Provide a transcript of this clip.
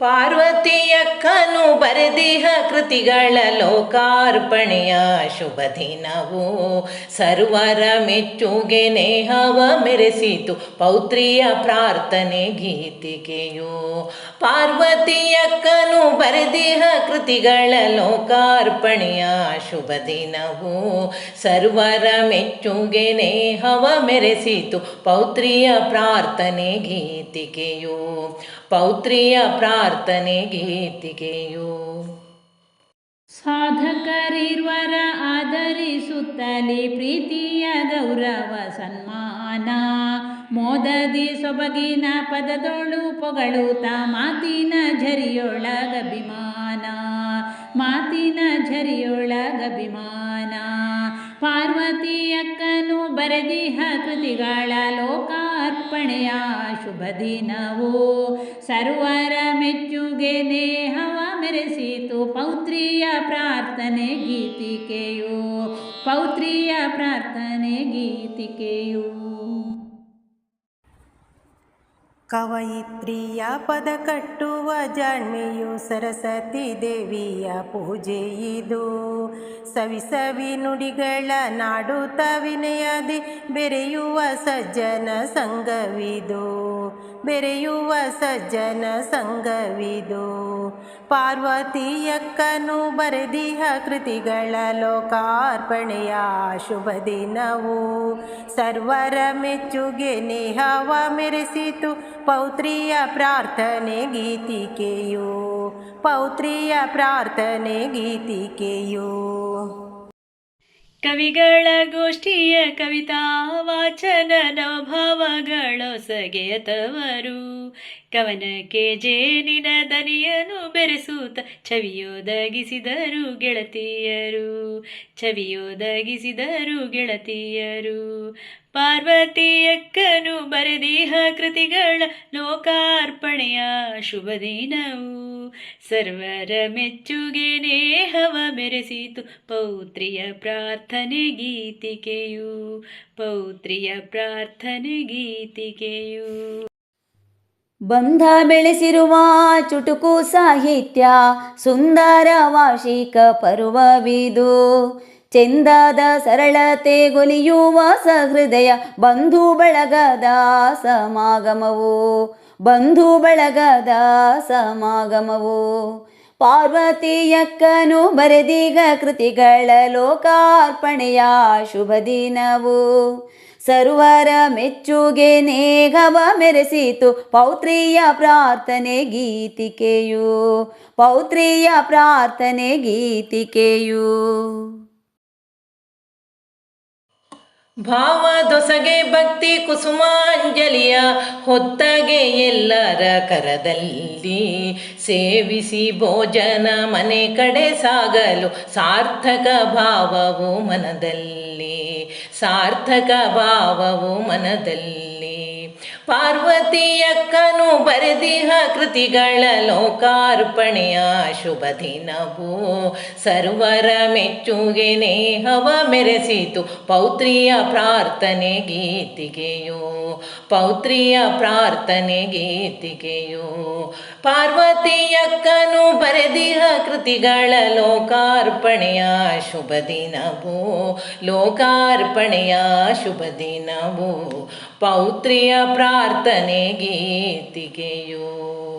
ಪಾರ್ವತಿಯಕ್ಕನು ಬರೆದಿಹ ಕೃತಿಗಳ ಲೋಕಾರ್ಪಣೆಯ ಶುಭ ದಿನವು. ಸರ್ವರ ಮೆಚ್ಚುಗೆ ನೇಹವ ಮೆರೆಸಿತು ಪೌತ್ರಿಯ ಪ್ರಾರ್ಥನೆ ಗೀತಿಗೆಯು. ಪಾರ್ವತಿಯ ಕನು ಬರೆದಿಹ ಕೃತಿಗಳ ಲೋಕಾರ್ಪಣೆಯ ಶುಭ ದಿನವು. ಸರ್ವರ ಮೆಚ್ಚುಗೆ ನೇಹವ ಮೆರೆಸಿತು ಪೌತ್ರಿಯ ಪ್ರಾರ್ಥನೆ ಗೀತಿಕೆಯು ಪೌತ್ರಿಯ ಪ್ರಾರ್ಥನೆ ಗೀತಿಕೆಯು ಸಾಧಕರಿರ್ವರ ಆಧರಿಸುತ್ತಲೇ ಪ್ರೀತಿಯ ಗೌರವ ಸನ್ಮಾನ. ಮೋದದಿ ಸೊಬಗಿನ ಪದದೊಳು ಪೊಗಳುತ್ತ ಮಾತಿನ ಝರಿಯೊಳಗಭಿಮಾನ. ಮಾತಿನ ಝರಿಯೊಳಗಭಿಮಾನ. ಪಾರ್ವತಿಯಕ್ಕನು ಬರೆದಿಹ ಕೃತಿಗಳ ಲೋಕಾರ್ಪಣೆಯ ಶುಭ ದಿನವೋ. ಸರ್ವರ ಮೆಚ್ಚುಗೆ ದೇಹವ ಮೆರೆಸಿತು ಪೌತ್ರಿಯ ಪ್ರಾರ್ಥನೆ ಗೀತಿಕೆಯು. ಪೌತ್ರಿಯ ಪ್ರಾರ್ಥನೆ ಗೀತಿಕೆಯು. ಕವಯಿತ್ರಿಯ ಪದ ಕಟ್ಟುವ ಜಾಣ್ಮೆಯು ಸರಸ್ವತಿ ದೇವಿಯ ಪೂಜೆ ಇದು. ಸವಿ ಸವಿ ನುಡಿಗಳ ನಾಡುತ್ತ ವಿನಯದಿ ಬೆರೆಯುವ ಸಜ್ಜನ ಸಂಗವಿದು ಬೆರೆಯುವ ಸಜ್ಜನ ಸಂಗವಿದು ಪಾರ್ವತಿಯಕ್ಕನು ಬರೆದಿಹ ಕೃತಿಗಳ ಲೋಕಾರ್ಪಣೆಯ ಶುಭ ದಿನವು. ಸರ್ವರ ಮೆಚ್ಚುಗೆ ನೇಹವ ಮೆರೆಸಿತು ಪೌತ್ರಿಯ ಪ್ರಾರ್ಥನೆ ಗೀತಿಕೆಯು. ಪೌತ್ರಿಯ ಪ್ರಾರ್ಥನೆ ಗೀತಿಕೆಯೋ. ಕವಿಗಳ ಗೋಷ್ಠಿಯ ಕವಿತಾ ವಾಚನನ ಭಾವಗಳೊಸಗೆಯತವರು ಕವನಕ್ಕೆ ಜೇನಿನ ದನಿಯನು ಬೆರೆಸೂತ ಚವಿಯೊದಗಿಸಿದರು ಗೆಳತಿಯರು. ಚವಿಯೊದಗಿಸಿದರು ಗೆಳತಿಯರು. ಪಾರ್ವತಿಯಕ್ಕನು ಬರೆದಿಹ ಕೃತಿಗಳ ಲೋಕಾರ್ಪಣೆಯ ಶುಭ ದಿನವು ಸರ್ವರ ಮೆಚ್ಚುಗೆ ನೇಹವ ಮೆರೆಸಿತು ಪೌತ್ರಿಯ ಪ್ರಾರ್ಥನೆ ಗೀತಿಕೆಯು. ಪೌತ್ರಿಯ ಪ್ರಾರ್ಥನೆ ಗೀತಿಕೆಯು. ಬಂಧ ಬೆಳೆಸಿರುವ ಚುಟುಕು ಸಾಹಿತ್ಯ, ಸುಂದರ ವಾರ್ಷಿಕ ಪರ್ವವಿದು. ಚೆಂದಾದ ಸರಳತೆ ಗೊಲಿಯುವ ಸಹೃದಯ ಬಂಧು ಬಳಗದ ಸಮಾಗಮವು, ಬಂಧು ಬಳಗದ ಸಮಾಗಮವು. ಪಾರ್ವತಿಯಕ್ಕನು ಬರೆದೀಗ ಕೃತಿಗಳ ಲೋಕಾರ್ಪಣೆಯ ಶುಭ ದಿನವು. ಸರ್ವರ ಮೆಚ್ಚುಗೆ ನೇಗವ ಮೆರೆಸಿತು ಪೌತ್ರಿಯ ಪ್ರಾರ್ಥನೆ ಗೀತಿಕೆಯು, ಪೌತ್ರಿಯ ಪ್ರಾರ್ಥನೆ ಗೀತಿಕೆಯು. ಭಾವದೊಸಗೆ ಭಕ್ತಿ ಕುಸುಮಾಂಜಲಿಯ ಹೊತ್ತಗೆ ಎಲ್ಲರ ಕರದಲ್ಲಿ ಸೇವಿಸಿ ಭೋಜನ ಮನೆ ಕಡೆ ಸಾಗಲು ಸಾರ್ಥಕ ಭಾವವು ಮನದಲ್ಲಿ, ಸಾರ್ಥಕ ಭಾವವು ಮನದಲ್ಲಿ. ಪಾರ್ವತಿಯಕ್ಕನು ಬರೆದಿಹ ಕೃತಿಗಳ ಲೋಕಾರ್ಪಣೆಯ ಶುಭ ದಿನವು. ಸರ್ವರ ಮೆಚ್ಚುಗೆ ನೇಹವ ಮೆರೆಸಿತು ಪೌತ್ರಿಯ ಪ್ರಾರ್ಥನೆ ಗೀತಿಗೆಯು. ಪೌತ್ರಿಯ ಪ್ರಾರ್ಥನೆ ಗೀತಿಗೆಯು. ಪಾರ್ವತಿಯಕ್ಕನು ಬರೆದಿಹ ಕೃತಿಗಳ ಲೋಕಾರ್ಪಣೆಯ ಶುಭ ದಿನವೋ, ಲೋಕಾರ್ಪಣೆಯ ಶುಭ ದಿನವೋ. ಪೌತ್ರಿಯ ಪ್ರಾರ್ಥನೆ ಗೀತಿಗೆಯು.